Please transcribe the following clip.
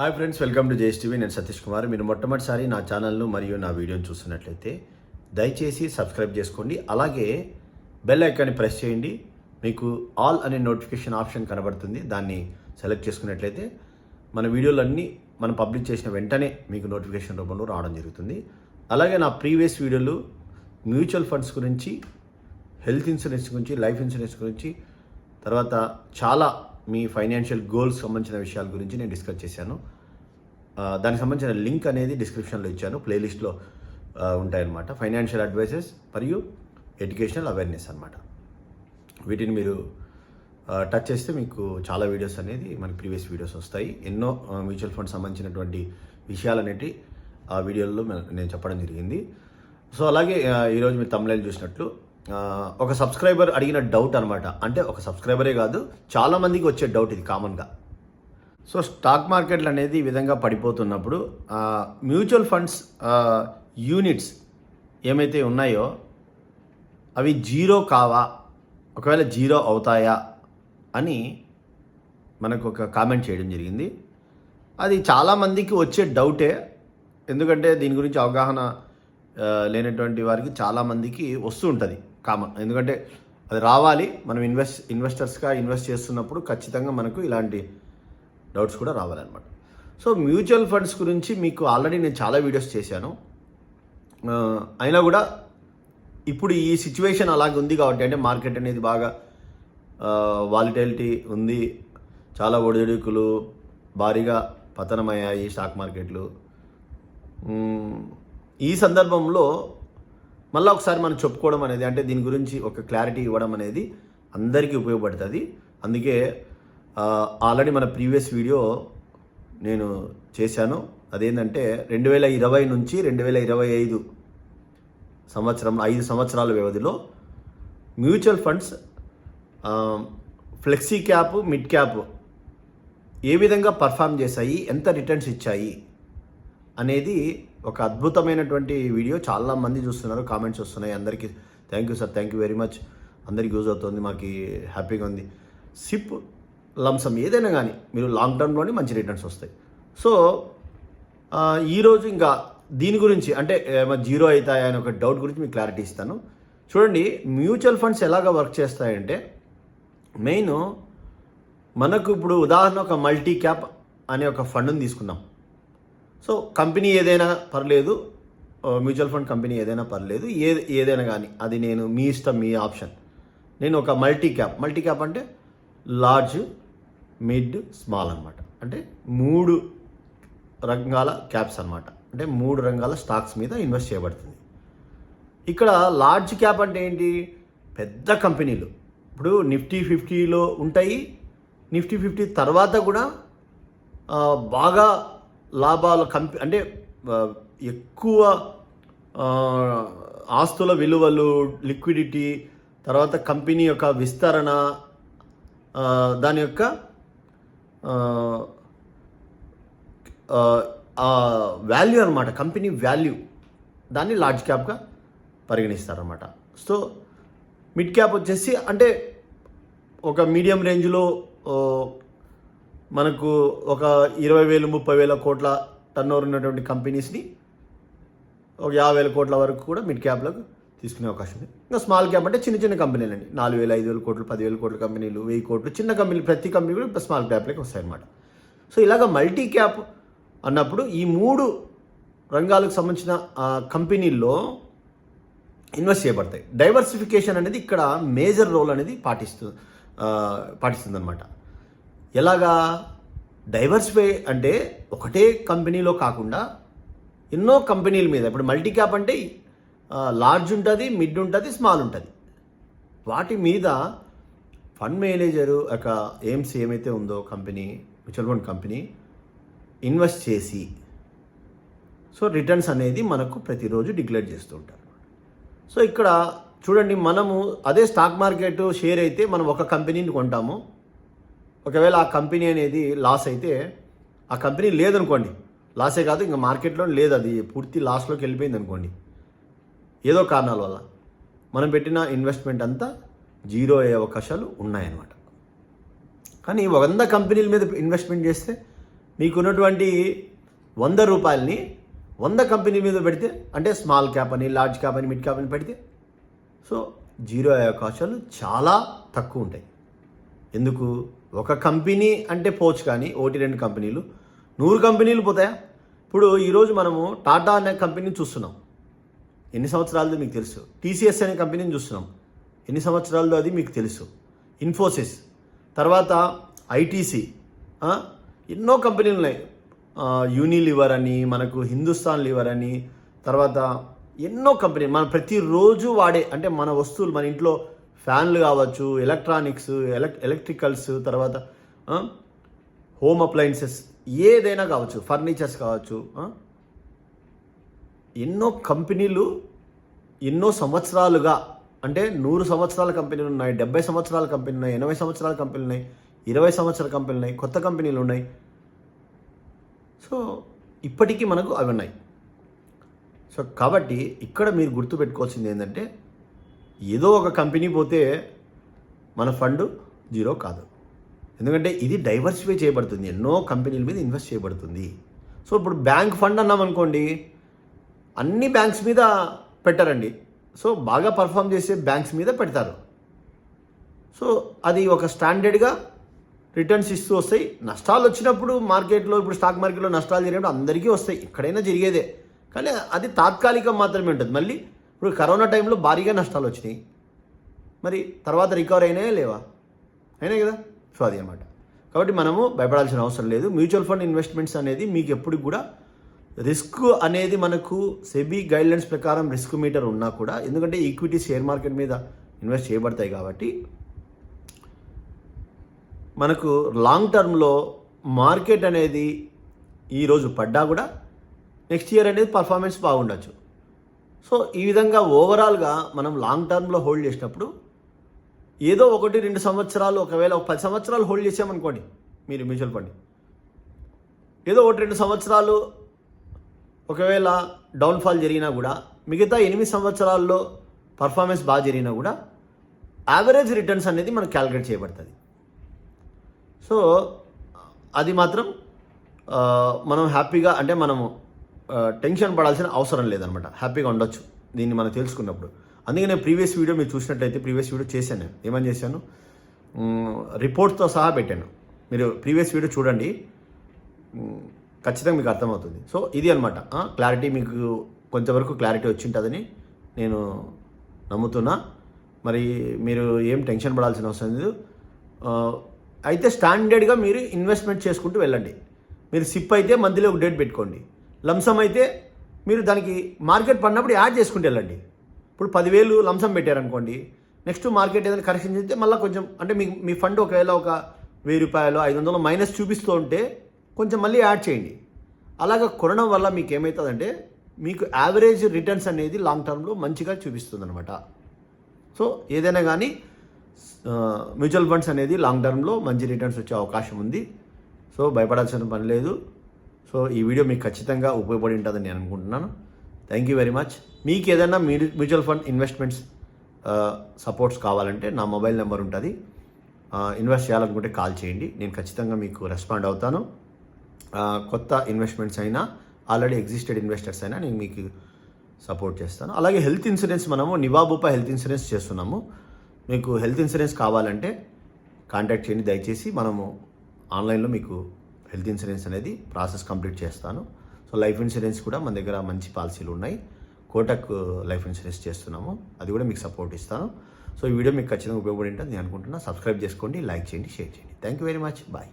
Hi friends welcome to JS TV. నేను సతీష్ కుమార్. మీరు మొట్టమొదటిసారి నా ఛానల్ను మరియు నా వీడియోని చూస్తున్నట్లయితే దయచేసి సబ్స్క్రైబ్ చేసుకోండి. అలాగే బెల్ ఐకాన్ని ప్రెస్ చేయండి. మీకు ఆల్ అనే నోటిఫికేషన్ ఆప్షన్ కనబడుతుంది. దాన్ని సెలెక్ట్ చేసుకున్నట్లయితే మన వీడియోలన్నీ మనం పబ్లిష్ చేసిన వెంటనే మీకు నోటిఫికేషన్ రూపంలో రావడం జరుగుతుంది. అలాగే నా ప్రీవియస్ వీడియోలు మ్యూచువల్ ఫండ్స్ గురించి హెల్త్ ఇన్సూరెన్స్ గురించి లైఫ్ ఇన్సూరెన్స్ గురించి తర్వాత చాలా మీ ఫైనాన్షియల్ గోల్స్ సంబంధించిన విషయాల గురించి నేను డిస్కస్ చేశాను. దానికి సంబంధించిన లింక్ అనేది డిస్క్రిప్షన్లో ఇచ్చాను. ప్లేలిస్ట్లో ఉంటాయన్నమాట. ఫైనాన్షియల్ అడ్వైజెస్ మరియు ఎడ్యుకేషనల్ అవేర్నెస్ అనమాట వీటిని మీరు టచ్ చేస్తే మీకు చాలా వీడియోస్ అనేది మనకి ప్రీవియస్ వీడియోస్ వస్తాయి. ఎన్నో మ్యూచువల్ ఫండ్ సంబంధించినటువంటి విషయాలనేటి ఆ వీడియోల్లో నేను చెప్పడం జరిగింది. సో అలాగే ఈరోజు మీరు తమిళ చూసినట్లు ఒక సబ్స్క్రైబర్ అడిగిన డౌట్ అనమాట అంటే ఒక సబ్స్క్రైబరే కాదు చాలా మందికి వచ్చే డౌట్ ఇది కామన్గా. సో స్టాక్ మార్కెట్లు అనేది ఈ విధంగా పడిపోతున్నప్పుడు మ్యూచువల్ ఫండ్స్ యూనిట్స్ ఏమైతే ఉన్నాయో అవి జీరో కావా ఒకవేళ జీరో అవుతాయా అని మనకు ఒక కామెంట్ చేయడం జరిగింది. అది చాలామందికి వచ్చే డౌటే ఎందుకంటే దీని గురించి అవగాహన లేనటువంటి వారికి చాలామందికి వస్తూ ఉంటుంది. కామన్ ఎందుకంటే అది రావాలి. మనం ఇన్వెస్ట్ ఇన్వెస్టర్స్గా ఇన్వెస్ట్ చేస్తున్నప్పుడు ఖచ్చితంగా మనకు ఇలాంటి డౌట్స్ కూడా రావాలన్నమాట. సో మ్యూచువల్ ఫండ్స్ గురించి మీకు ఆల్రెడీ నేను చాలా వీడియోస్ చేశాను. అయినా కూడా ఇప్పుడు ఈ సిచ్యువేషన్ అలాగే ఉంది కాబట్టి అంటే మార్కెట్ అనేది బాగా వాలిటాలిటీ ఉంది. చాలా ఒడిదుడుకులు భారీగా పతనమయ్యాయి స్టాక్ మార్కెట్లు ఈ సందర్భంలో మళ్ళీ ఒకసారి మనం చెప్పుకోవడం అనేది అంటే దీని గురించి ఒక క్లారిటీ ఇవ్వడం అనేది అందరికీ ఉపయోగపడుతుంది. అందుకే ఆల్రెడీ మన ప్రీవియస్ వీడియో నేను చేశాను. అదేంటంటే రెండు వేల ఇరవై నుంచి రెండు వేల ఇరవై ఐదు సంవత్సరం ఐదు సంవత్సరాల వ్యవధిలో mutual funds flexi cap mid cap ఏ విధంగా పర్ఫామ్ చేశాయి ఎంత రిటర్న్స్ ఇచ్చాయి అనేది ఒక అద్భుతమైనటువంటి వీడియో. చాలా మంది చూస్తున్నారు కామెంట్స్ వస్తున్నాయి. అందరికీ thank you sir thank you very much. అందరికి యూజ్ అవుతుంది మాకు హ్యాపీగా ఉంది. సిప్ లంసం ఏదైనా కానీ మీరు లాంగ్ టర్మ్లోనే మంచి రిటర్న్స్ వస్తాయి. సో ఈరోజు ఇంకా దీని గురించి అంటే ఏమైనా జీరో అవుతాయా అనే ఒక డౌట్ గురించి మీకు క్లారిటీ ఇస్తాను. చూడండి మ్యూచువల్ ఫండ్స్ ఎలాగ వర్క్ చేస్తాయంటే మెయిన్ మనకు ఇప్పుడు ఉదాహరణ ఒక మల్టీ క్యాప్ అనే ఒక ఫండ్ని తీసుకుందాం. సో కంపెనీ ఏదైనా పర్లేదు మ్యూచువల్ ఫండ్ కంపెనీ ఏదైనా పర్లేదు ఏ ఏదైనా కానీ అది నేను మీ ఇష్టం మీ ఆప్షన్. నేను ఒక మల్టీ క్యాప్. మల్టీ క్యాప్ అంటే లార్జ్ మిడ్ స్మాల్ అన్నమాట. అంటే మూడు రంగాల క్యాప్స్ అన్నమాట. అంటే మూడు రంగాల స్టాక్స్ మీద ఇన్వెస్ట్ చేయబడుతుంది. ఇక్కడ లార్జ్ క్యాప్ అంటే ఏంటి? పెద్ద కంపెనీలు. ఇప్పుడు నిఫ్టీ ఫిఫ్టీలో ఉంటాయి. నిఫ్టీ ఫిఫ్టీ తర్వాత కూడా బాగా లాభాలు కంపె అంటే ఎక్కువ ఆస్తుల విలువలు లిక్విడిటీ తర్వాత కంపెనీ యొక్క విస్తరణ దాని యొక్క వాల్యూ అనమాట కంపెనీ వాల్యూ దాన్ని లార్జ్ క్యాప్గా పరిగణిస్తారన్నమాట. సో మిడ్ క్యాప్ వచ్చేసి అంటే ఒక మీడియం రేంజ్లో మనకు ఒక ఇరవై వేలు ముప్పై వేల కోట్ల టర్న్ ఓవర్ ఉన్నటువంటి కంపెనీస్ని ఒక యాభై వేల కోట్ల వరకు కూడా మిడ్ క్యాప్లకు తీసుకునే అవకాశం ఉంది. ఇంకా స్మాల్ క్యాప్ అంటే చిన్న చిన్న కంపెనీలు అండి. నాలుగు వేల ఐదు వేల కోట్లు పదివేల కోట్ల కంపెనీలు వెయ్యి కోట్లు చిన్న కంపెనీలు ప్రతి కంపెనీ కూడా స్మాల్ క్యాప్లోకి వస్తాయన్నమాట. సో ఇలాగ మల్టీ క్యాప్ అన్నప్పుడు ఈ మూడు రంగాలకు సంబంధించిన కంపెనీల్లో ఇన్వెస్ట్ చేయబడతాయి. డైవర్సిఫికేషన్ అనేది ఇక్కడ మేజర్ రోల్ అనేది పాటిస్తు పాటిస్తుంది అనమాట ఎలాగా డైవర్సిఫై అంటే ఒకటే కంపెనీలో కాకుండా ఎన్నో కంపెనీల మీద ఇప్పుడు మల్టీ క్యాప్ అంటే లార్జ్ ఉంటుంది మిడ్ ఉంటుంది స్మాల్ ఉంటుంది. వాటి మీద ఫండ్ మేనేజరు ఒక ఏమ్స్ ఏమైతే ఉందో company mutual fund company invest చేసి సో రిటర్న్స్ అనేది మనకు ప్రతిరోజు డిక్లేర్ చేస్తూ ఉంటారు. సో ఇక్కడ చూడండి మనము అదే స్టాక్ మార్కెట్ షేర్ అయితే మనం ఒక కంపెనీని కొంటాము ఒకవేళ ఆ కంపెనీ అనేది లాస్ అయితే ఆ కంపెనీ లేదనుకోండి. లాసే కాదు ఇంకా మార్కెట్లో లేదు అది. పూర్తి లాస్లోకి వెళ్ళిపోయింది అనుకోండి. ఏదో కారణాల వల్ల మనం పెట్టిన ఇన్వెస్ట్మెంట్ అంతా జీరో అయ్యే అవకాశాలు ఉన్నాయన్నమాట. కానీ వంద కంపెనీల మీద ఇన్వెస్ట్మెంట్ చేస్తే మీకున్నటువంటి వంద రూపాయలని వంద కంపెనీ మీద పెడితే అంటే స్మాల్ క్యాప్ అని లార్జ్ క్యాప్ అని మిడ్ క్యాప్ అని పెడితే సో జీరో అయ్యే అవకాశాలు చాలా తక్కువ ఉంటాయి. ఎందుకు? ఒక కంపెనీ అంటే పోవచ్చు కానీ ఒకటి రెండు కంపెనీలు. నూరు కంపెనీలు పోతాయా? ఇప్పుడు ఈరోజు మనము టాటా అనే కంపెనీని చూస్తున్నాం. ఎన్ని సంవత్సరాలది మీకు తెలుసు. టీసీఎస్ అనే కంపెనీని చూస్తున్నాం. ఎన్ని సంవత్సరాలదో అది మీకు తెలుసు. ఇన్ఫోసిస్. తర్వాత ఐటీసీ. ఎన్నో కంపెనీలు ఉన్నాయి. యూనిలివర్ అని మనకు హిందుస్థాన్ లివర్ అని తర్వాత ఎన్నో కంపెనీ మనం ప్రతిరోజు వాడే అంటే మన వస్తువులు మన ఇంట్లో ఫ్యాన్లు కావచ్చు ఎలక్ట్రానిక్స్ ఎలక్ ఎలక్ట్రికల్స్ తర్వాత హోమ్ అప్లయన్సెస్ ఏదైనా కావచ్చు ఫర్నిచర్స్ కావచ్చు ఎన్నో కంపెనీలు ఎన్నో సంవత్సరాలుగా అంటే నూరు సంవత్సరాల కంపెనీలు ఉన్నాయి డెబ్బై సంవత్సరాల కంపెనీలు ఉన్నాయి ఎనభై సంవత్సరాల కంపెనీలు ఉన్నాయి ఇరవై సంవత్సరాల కంపెనీలు ఉన్నాయి కొత్త కంపెనీలు ఉన్నాయి. సో ఇప్పటికీ మనకు అవి ఉన్నాయి. సో కాబట్టి ఇక్కడ మీరు గుర్తుపెట్టుకోవాల్సింది ఏంటంటే ఏదో ఒక కంపెనీ పోతే మన ఫండ్ జీరో కాదు. ఎందుకంటే ఇది డైవర్సిఫై చేయబడుతుంది. ఎన్నో కంపెనీల మీద ఇన్వెస్ట్ చేయబడుతుంది. సో ఇప్పుడు బ్యాంక్ ఫండ్ అన్నాం అనుకోండి అన్ని బ్యాంక్స్ మీద పెట్టారండి. సో బాగా పర్ఫామ్ చేసే బ్యాంక్స్ మీద పెడతారు. సో అది ఒక స్టాండర్డ్గా రిటర్న్స్ ఇస్తూ వస్తాయి. నష్టాలు వచ్చినప్పుడు మార్కెట్లో ఇప్పుడు స్టాక్ మార్కెట్లో నష్టాలు జరిగినప్పుడు అందరికీ వస్తాయి. ఎక్కడైనా జరిగేదే. కానీ అది తాత్కాలికం మాత్రమే ఉంటుంది. మళ్ళీ ఇప్పుడు కరోనా టైంలో భారీగా నష్టాలు వచ్చినాయి. మరి తర్వాత రికవర్ అయినాయా లేవా? అయినాయి కదా? సో అది అనమాట కాబట్టి మనము భయపడాల్సిన అవసరం లేదు. మ్యూచువల్ ఫండ్ ఇన్వెస్ట్మెంట్స్ అనేది మీకు ఎప్పుడు కూడా రిస్క్ అనేది మనకు సెబీ గైడ్లైన్స్ ప్రకారం రిస్క్ మీటర్ ఉన్నా కూడా ఎందుకంటే ఈక్విటీ షేర్ మార్కెట్ మీద ఇన్వెస్ట్ చేయబడతాయి కాబట్టి మనకు లాంగ్ టర్మ్లో మార్కెట్ అనేది ఈరోజు పడ్డా కూడా నెక్స్ట్ ఇయర్ అనేది పర్ఫార్మెన్స్ బాగుండొచ్చు. సో ఈ విధంగా ఓవరాల్గా మనం లాంగ్ టర్మ్లో హోల్డ్ చేసినప్పుడు ఏదో ఒకటి రెండు సంవత్సరాలు ఒకవేళ ఒక పది సంవత్సరాలు హోల్డ్ చేసామనుకోండి మీరు మ్యూచువల్ ఫండ్. ఏదో ఒకటి రెండు సంవత్సరాలు ఒకవేళ డౌన్ఫాల్ జరిగినా కూడా మిగతా ఎనిమిది సంవత్సరాల్లో పర్ఫార్మెన్స్ బాగా జరిగినా కూడా యావరేజ్ రిటర్న్స్ అనేది మనకు క్యాలిక్యులేట్ చేయబడుతుంది. సో అది మాత్రం మనం హ్యాపీగా అంటే మనము టెన్షన్ పడాల్సిన అవసరం లేదనమాట. హ్యాపీగా ఉండొచ్చు దీన్ని మనం తెలుసుకున్నప్పుడు. అందుకే నేను ప్రీవియస్ వీడియో మీరు చూసినట్లయితే ప్రీవియస్ వీడియో చేశాను నేను. ఏమని చేశాను? రిపోర్ట్తో సహా పెట్టాను. మీరు ప్రీవియస్ వీడియో చూడండి. ఖచ్చితంగా మీకు అర్థమవుతుంది. సో ఇది అనమాట. క్లారిటీ మీకు కొంతవరకు క్లారిటీ వచ్చింటుందని నేను నమ్ముతున్నా. మరి మీరు ఏం టెన్షన్ పడాల్సిన అవసరం లేదు. అయితే స్టాండర్డ్గా మీరు ఇన్వెస్ట్మెంట్ చేసుకుంటూ వెళ్ళండి. మీరు సిప్ అయితే మంత్లీ ఒక డేట్ పెట్టుకోండి. లంసం అయితే మీరు దానికి మార్కెట్ పడినప్పుడు యాడ్ చేసుకుంటే వెళ్ళండి. ఇప్పుడు పదివేలు లంసం పెట్టారనుకోండి నెక్స్ట్ మార్కెట్ ఏదైనా కరెక్షన్ చేస్తే మళ్ళీ కొంచెం అంటే మీ మీ ఫండ్ ఒకవేళ ఒక వెయ్యి రూపాయలు ఐదు వందలు మైనస్ చూపిస్తూ ఉంటే కొంచెం మళ్ళీ యాడ్ చేయండి. అలాగ కొనడం వల్ల మీకు ఏమవుతుందంటే మీకు యావరేజ్ రిటర్న్స్ అనేది లాంగ్ టర్మ్లో మంచిగా చూపిస్తుంది అనమాట సో ఏదైనా కానీ మ్యూచువల్ ఫండ్స్ అనేది లాంగ్ టర్మ్లో మంచి రిటర్న్స్ వచ్చే అవకాశం ఉంది. సో భయపడాల్సిన పని లేదు. సో ఈ వీడియో మీకు ఖచ్చితంగా ఉపయోగపడి ఉంటుందని నేను అనుకుంటున్నాను. థ్యాంక్ యూ వెరీ మచ్ మీకు ఏదైనా మ్యూచువల్ ఫండ్ ఇన్వెస్ట్మెంట్స్ సపోర్ట్స్ కావాలంటే నా మొబైల్ నెంబర్ ఉంటుంది. ఇన్వెస్ట్ చేయాలనుకుంటే కాల్ చేయండి. నేను ఖచ్చితంగా మీకు రెస్పాండ్ అవుతాను. కొత్త ఇన్వెస్ట్మెంట్స్ అయినా ఆల్రెడీ ఎగ్జిస్టెడ్ ఇన్వెస్టర్స్ అయినా నేను మీకు సపోర్ట్ చేస్తాను. అలాగే హెల్త్ ఇన్సూరెన్స్ మనము నివాబూపా హెల్త్ ఇన్సూరెన్స్ చేస్తున్నాము. మీకు హెల్త్ ఇన్సూరెన్స్ కావాలంటే కాంటాక్ట్ చేయండి. దయచేసి మనము ఆన్లైన్లో మీకు హెల్త్ ఇన్సూరెన్స్ అనేది ప్రాసెస్ కంప్లీట్ చేస్తాను. సో లైఫ్ ఇన్సూరెన్స్ కూడా మన దగ్గర మంచి పాలసీలు ఉన్నాయి. కోటక్ లైఫ్ ఇన్సూరెన్స్ చేస్తున్నాము. అది కూడా మీకు సపోర్ట్ ఇస్తాను. సో ఈ వీడియో మీకు ఖచ్చితంగా ఉపయోగపడి ఉంటుంది నేను అనుకుంటున్నా. సబ్స్క్రైబ్ చేసుకోండి లైక్ చేయండి షేర్ చేయండి. Thank you very much. Bye.